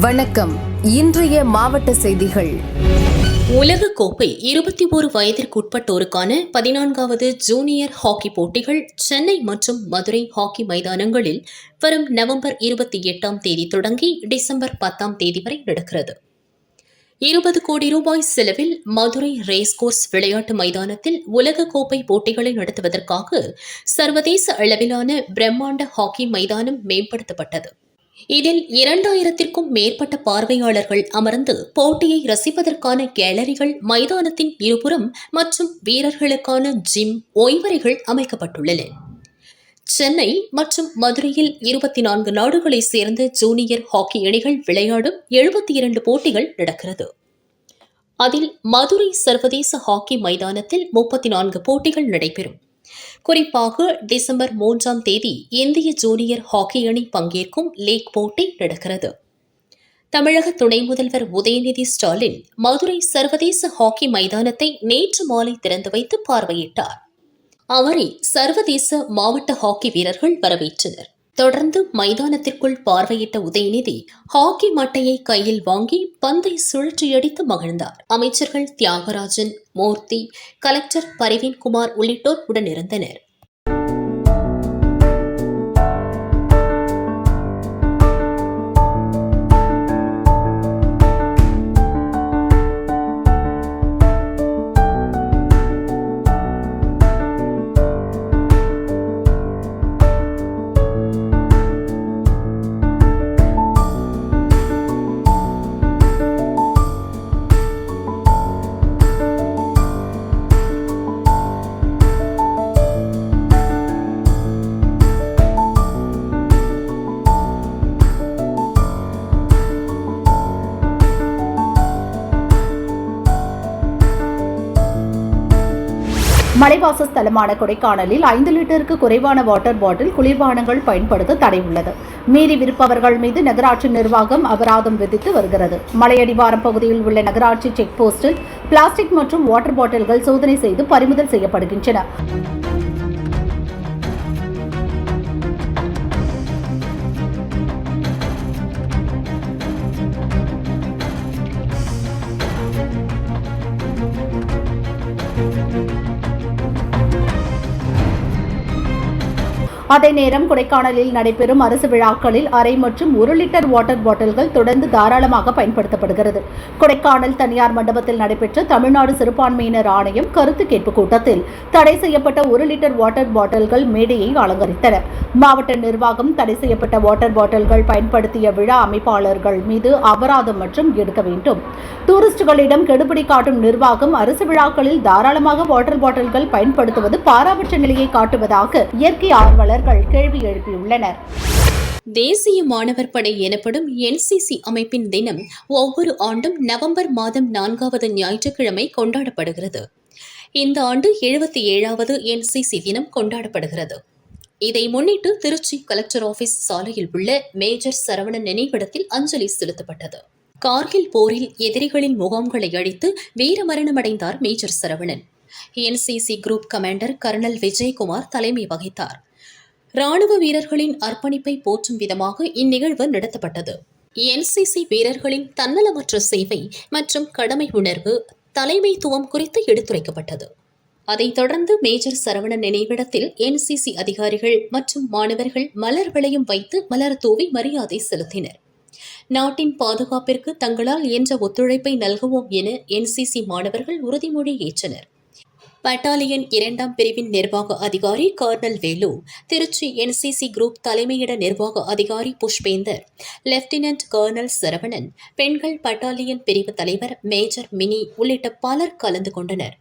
வணக்கம். இன்றைய மாவட்ட செய்திகள். உலக கோப்பை இருபத்தி ஓரு வயதிற்குட்பட்டோருக்கான பதினான்காவது ஜூனியர் ஹாக்கி போட்டிகள் சென்னை மற்றும் மதுரை ஹாக்கி மைதானங்களில் வரும் நவம்பர் இருபத்தி எட்டாம் தேதி தொடங்கி டிசம்பர் பத்தாம் தேதி வரை நடக்கிறது. இருபது கோடி ரூபாய் செலவில் மதுரை ரேஸ்கோர்ஸ் விளையாட்டு மைதானத்தில் உலகக்கோப்பை கோப்பை போட்டிகளை நடத்துவதற்காக சர்வதேச அளவிலான பிரம்மாண்ட ஹாக்கி மைதானம் மேம்படுத்தப்பட்டது. இதில் இரண்டாயிரத்திற்கும் மேற்பட்ட பார்வையாளர்கள் அமர்ந்து போட்டியை ரசிப்பதற்கான கேலரிகள் மைதானத்தின் இருபுறம் மற்றும் வீரர்களுக்கான ஜிம் ஓய்வறைகள் அமைக்கப்பட்டுள்ளன. சென்னை மற்றும் மதுரையில் இருபத்தி நான்கு நாடுகளைச் சேர்ந்த ஜூனியர் ஹாக்கி அணிகள் விளையாடும் எழுபத்தி இரண்டு போட்டிகள் நடக்கிறது. அதில் மதுரை சர்வதேச ஹாக்கி மைதானத்தில் முப்பத்தி நான்கு போட்டிகள் நடைபெறும். குறிப்பாக டிசம்பர் மூன்றாம் தேதி இந்திய ஜூனியர் ஹாக்கி அணி பங்கேற்கும் லீக் போட்டி நடக்கிறது. தமிழக துணை முதல்வர் உதயநிதி ஸ்டாலின் மதுரை சர்வதேச ஹாக்கி மைதானத்தை நேற்று மாலை திறந்து வைத்து பார்வையிட்டார். அவரை சர்வதேச மாவட்ட ஹாக்கி வீரர்கள் வரவேற்றனர். தொடர்ந்து மைதானத்திற்குள் பார்வையிட்ட உதயநிதி ஹாக்கி மட்டையை கையில் வாங்கி பந்தை சுழற்றியடித்து மகிழ்ந்தார். அமைச்சர்கள் தியாகராஜன் மூர்த்தி கலெக்டர் பரிவீன்குமார் உள்ளிட்டோர் உடனிருந்தனர். மலைவாச ஸ்தலமான கொடைக்கானலில் ஐந்து லிட்டருக்கு குறைவான வாட்டர் பாட்டில் குளிர்பானங்கள் பயன்படுத்த தடை உள்ளது மீறி விற்பவர்கள் மீது நகராட்சி நிர்வாகம் அபராதம் விதித்து வருகிறது. மலையடிவாரம் பகுதியில் உள்ள நகராட்சி செக் போஸ்டில் பிளாஸ்டிக் மற்றும் வாட்டர் பாட்டில்கள் சோதனை செய்து பறிமுதல் செய்யப்படுகின்றன. அதே நேரம் கொடைக்கானலில் நடைபெறும் அரசு விழாக்களில் அரை மற்றும் ஒரு லிட்டர் வாட்டர் பாட்டில்கள் தொடர்ந்து தாராளமாக பயன்படுத்தப்படுகிறது. கொடைக்கானல் தனியார் மண்டபத்தில் நடைபெற்ற தமிழ்நாடு சிறுபான்மையினர் ஆணையம் கருத்து கேட்பு கூட்டத்தில் தடை செய்யப்பட்ட ஒரு லிட்டர் வாட்டர் பாட்டில்கள் மேடையை அலங்கரித்தன மாவட்ட நிர்வாகம் தடை செய்யப்பட்ட வாட்டர் பாட்டில்கள் பயன்படுத்திய விழா அமைப்பாளர்கள் மீது அபராதம் மற்றும் எடுக்க வேண்டும். டூரிஸ்டுகளிடம் கெடுபிடி காட்டும் நிர்வாகம் அரசு விழாக்களில் தாராளமாக வாட்டர் பாட்டில்கள் பயன்படுத்துவது பாராபட்ச நிலையை காட்டுவதாக இயற்கை ஆர்வலர் மாணவர்கள் கேள்வி எழுப்பியுள்ளனர். தேசிய மாணவர் படை எனப்படும் என்சிசி அமைப்பின் தினம் ஒவ்வொரு ஆண்டும் நவம்பர் மாதம் நான்காவது ஞாயிற்றுக்கிழமை கொண்டாடப்படுகிறது. இந்த ஆண்டு எழுபத்தி ஏழாவது என்சிசி தினம் கொண்டாடப்படுகிறது. இதை முன்னிட்டு திருச்சி கலெக்டர் ஆபீஸ் சாலையில் உள்ள மேஜர் சரவணன் நினைவிடத்தில் அஞ்சலி செலுத்தப்பட்டது. கார்கில் போரில் எதிரிகளின் முகாம்களை அழித்து வீரமரணமடைந்தார் major Saravanan. NCC group commander colonel Vijayakumar தலைமை வகித்தார். ராணுவ வீரர்களின் அர்ப்பணிப்பை போற்றும் விதமாக இந்நிகழ்வு நடத்தப்பட்டது. என்சிசி வீரர்களின் தன்னலமற்ற சேவை மற்றும் கடமை உணர்வு தலைமைத்துவம் குறித்து எடுத்துரைக்கப்பட்டது. அதைத் தொடர்ந்து மேஜர் சரவணன் நினைவிடத்தில் என்சிசி அதிகாரிகள் மற்றும் மாணவர்கள் மலர் வளையம் வைத்து மலர் தூவி மரியாதை செலுத்தினர். நாட்டின் பாதுகாப்பிற்கு தங்களால் என்ற ஒத்துழைப்பை நல்குவோம் என என்சிசி மாணவர்கள் உறுதிமொழி ஏற்றனர். பட்டாலியன் இரண்டாம் பிரிவின் நிர்வாக அதிகாரி colonel Velu Trichy NCC group தலைமையிட நிர்வாக அதிகாரி புஷ்பேந்தர் லெப்டினன்ட் கர்னல் சரவணன் பெண்கள் பட்டாலியன் பிரிவு தலைவர் மேஜர் மினி உள்ளிட்ட பலர் கலந்து கொண்டனர்.